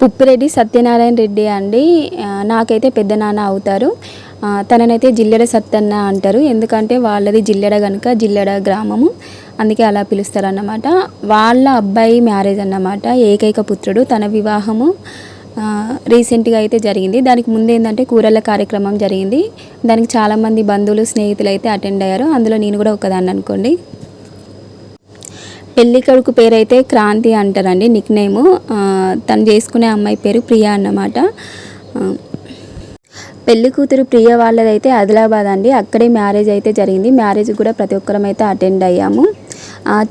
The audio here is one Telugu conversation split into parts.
పుప్పిరెడ్డి సత్యనారాయణ రెడ్డి అండి. నాకైతే పెద్ద నాన్న అవుతారు. తననైతే జిల్లెడ సత్తన్న అంటారు. ఎందుకంటే వాళ్ళది జిల్లెడ కనుక జిల్లెడ గ్రామము. అందుకే అలా పిలుస్తారన్నమాట. వాళ్ళ అబ్బాయి మ్యారేజ్ అన్నమాట. ఏకైక పుత్రుడు. తన వివాహము రీసెంట్గా అయితే జరిగింది. దానికి ముందు ఏంటంటే కూరల కార్యక్రమం జరిగింది. దానికి చాలామంది బంధువులు స్నేహితులు అయితే అటెండ్ అయ్యారు. అందులో నేను కూడా ఒకదాన్ని అనుకోండి. పెళ్ళి కొడుకు పేరు అయితే క్రాంతి అంటారండి నిక్ నేము తను చేసుకునే అమ్మాయి పేరు ప్రియా అన్నమాట. పెళ్ళి కూతురు ప్రియ వాళ్ళదైతే ఆదిలాబాద్ అండి అక్కడే మ్యారేజ్ అయితే జరిగింది. మ్యారేజ్ కూడా ప్రతి ఒక్కరం అయితే అటెండ్ అయ్యాము.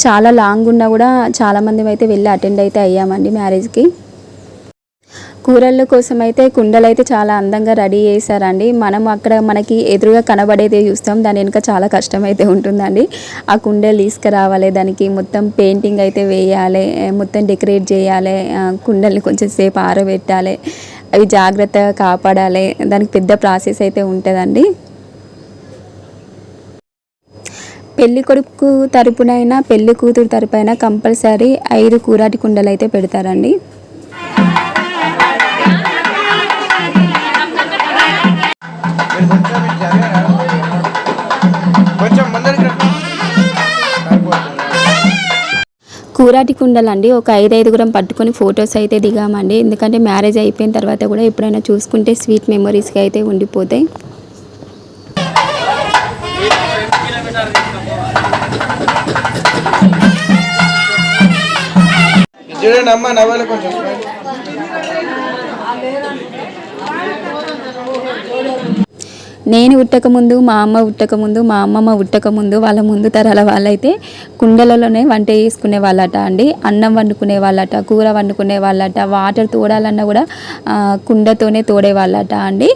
చాలా లాంగ్ ఉన్నా కూడా చాలామంది అయితే వెళ్ళి అటెండ్ అయితే అయ్యామండి మ్యారేజ్కి. కూరళ్ళ కోసం అయితే కుండలు అయితే చాలా అందంగా రెడీ చేశారండి. మనం అక్కడ మనకి ఎదురుగా కనబడేదే చూస్తాం. దాని వెనుక చాలా కష్టం అయితే ఉంటుందండి. ఆ కుండలు తీసుకురావాలి. దానికి మొత్తం పెయింటింగ్ అయితే వేయాలి. మొత్తం డెకరేట్ చేయాలి. కుండల్ని కొంచెం సేపు ఆరబెట్టాలి. అవి జాగ్రత్తగా కాపాడాలి. దానికి పెద్ద ప్రాసెస్ అయితే ఉంటుందండి. పెళ్ళి కొడుకు తరపునైనా పెళ్ళి కూతురు అయినా కంపల్సరీ ఐదు కూరాటి కుండలు అయితే పెడతారండి. కూరాటి కుండలు అండి ఒక ఐదు ఐదుగురం పట్టుకొని ఫొటోస్ అయితే దిగామండి. ఎందుకంటే మ్యారేజ్ అయిపోయిన తర్వాత కూడా ఎప్పుడైనా చూసుకుంటే స్వీట్ మెమరీస్గా అయితే ఉండిపోతాయి. చూడండి అమ్మ నవ్వాలి కొంచెం. నేను ఉట్టకముందు మా అమ్మ ఉట్టకముందు మా అమ్మమ్మ ఉట్టకముందు వాళ్ళ ముందు తరాల వాళ్ళైతే కుండలలోనే వంట చేసుకునే వాళ్ళట అండి. అన్నం వండుకునే వాళ్ళట కూర వండుకునే వాళ్ళట వాటర్ తోడాలన్నా కూడా కుండతోనే తోడే వాళ్ళట అండి.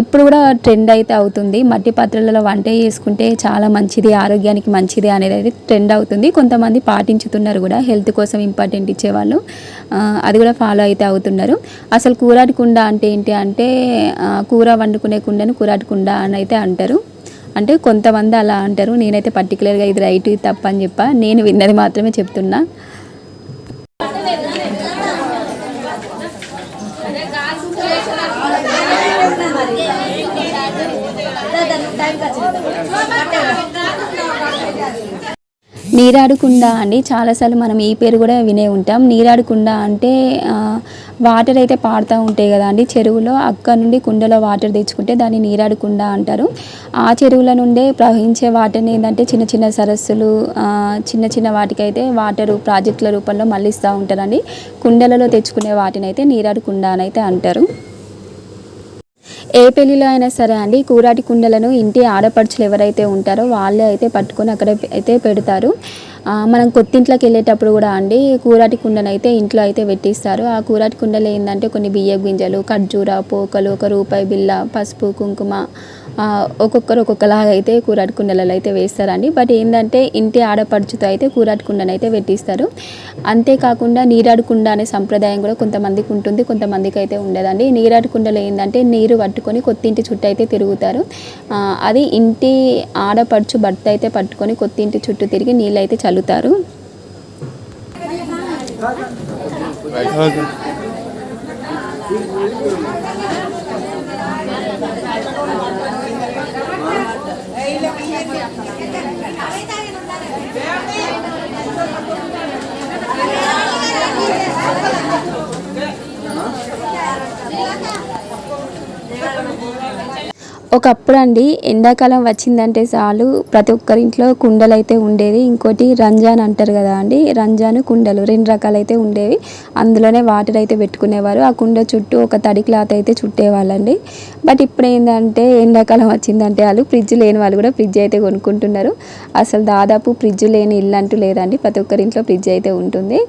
ఇప్పుడు కూడా ట్రెండ్ అయితే అవుతుంది. మట్టి పాత్రలలో వంట చేసుకుంటే చాలా మంచిది ఆరోగ్యానికి మంచిది అనేది అయితే ట్రెండ్ అవుతుంది. కొంతమంది పాటించుతున్నారు కూడా హెల్త్ కోసం ఇంపార్టెంట్ ఇచ్చేవాళ్ళు. అది కూడా ఫాలో అయితే అవుతున్నారు. అసలు కూరాటి కుండ అంటే ఏంటి అంటే కూర వండుకునే కుండను కూరాటి కుండ అని అయితే అంటారు. అంటే కొంతమంది అలా అంటారు. నేనైతే పర్టికులర్గా ఇది రైట్ ఇది తప్ప అని చెప్ప. నేను విన్నది మాత్రమే చెప్తున్నా. నీరాడకుండా అండి. చాలాసార్లు మనం ఈ పేరు కూడా వినే ఉంటాం. నీరాడకుండా అంటే వాటర్ అయితే పాడుతూ ఉంటాయి కదా అండి. చెరువులో అక్కడ నుండి కుండలో వాటర్ తెచ్చుకుంటే దాన్ని నీరాడకుండా అంటారు. ఆ చెరువుల నుండే ప్రవహించే వాటర్ని ఏంటంటే చిన్న చిన్న సరస్సులు చిన్న చిన్న వాటికైతే వాటరు ప్రాజెక్టుల రూపంలో మళ్ళిస్తూ ఉంటారండి. కుండలలో తెచ్చుకునే వాటిని అయితే నీరాడుకుండ అని అయితే అంటారు. ఏ పెళ్ళిలో అయినా సరే అండి కూరాటి కుండలను ఇంటి ఆడపడుచులు ఎవరైతే ఉంటారో వాళ్ళే అయితే పట్టుకొని అక్కడ అయితే పెడతారు. మనం కొత్తింట్లోకి వెళ్ళేటప్పుడు కూడా అండి కూరాటి కుండను అయితే ఇంట్లో అయితే పెట్టిస్తారు. ఆ కూరాటి కుండలు ఏంటంటే కొన్ని బియ్య గింజలు ఖర్జూర పోకలు ఒక రూపాయి బిల్ల పసుపు కుంకుమ ఒక్కొక్కరు ఒక్కొక్కలాగా అయితే కూరాటి కుండలలో అయితే వేస్తారండి. బట్ ఏంటంటే ఇంటి ఆడపడుచుతో అయితే కూరాటి కుండను అయితే పెట్టిస్తారు. అంతేకాకుండా నీరాడు కుండ అనే సంప్రదాయం కూడా కొంతమందికి ఉంటుంది కొంతమందికి అయితే ఉండదండి. నీరాడు కుండలో ఏంటంటే నీరు పట్టుకొని కొత్తింటి చుట్టూ అయితే తిరుగుతారు. అది ఇంటి ఆడపడుచు భర్త అయితే పట్టుకొని కొత్తింటి చుట్టూ తిరిగి నీళ్ళు అయితే చల్లుతారు. ఓకే ఒకప్పుడు అండి ఎండాకాలం వచ్చిందంటే చాలు ప్రతి ఒక్కరింట్లో కుండలు అయితే ఉండేది ఇంకోటి రంజాన్ అంటారు కదా అండి. రంజాన్ కుండలు రెండు రకాలు అయితే ఉండేవి. అందులోనే వాటర్ అయితే పెట్టుకునేవారు. ఆ కుండ చుట్టూ ఒక తడి క్లాత్ అయితే చుట్టేవాళ్ళండి. బట్ ఇప్పుడు ఏంటంటే ఎండాకాలం వచ్చిందంటే వాళ్ళు ఫ్రిడ్జ్ లేని వాళ్ళు కూడా ఫ్రిడ్జ్ అయితే కొనుక్కుంటున్నారు. అసలు దాదాపు ఫ్రిడ్జ్ లేని ఇల్లు అంటూ లేదండి. ప్రతి ఒక్కరింట్లో ఫ్రిడ్జ్ అయితే ఉంటుంది.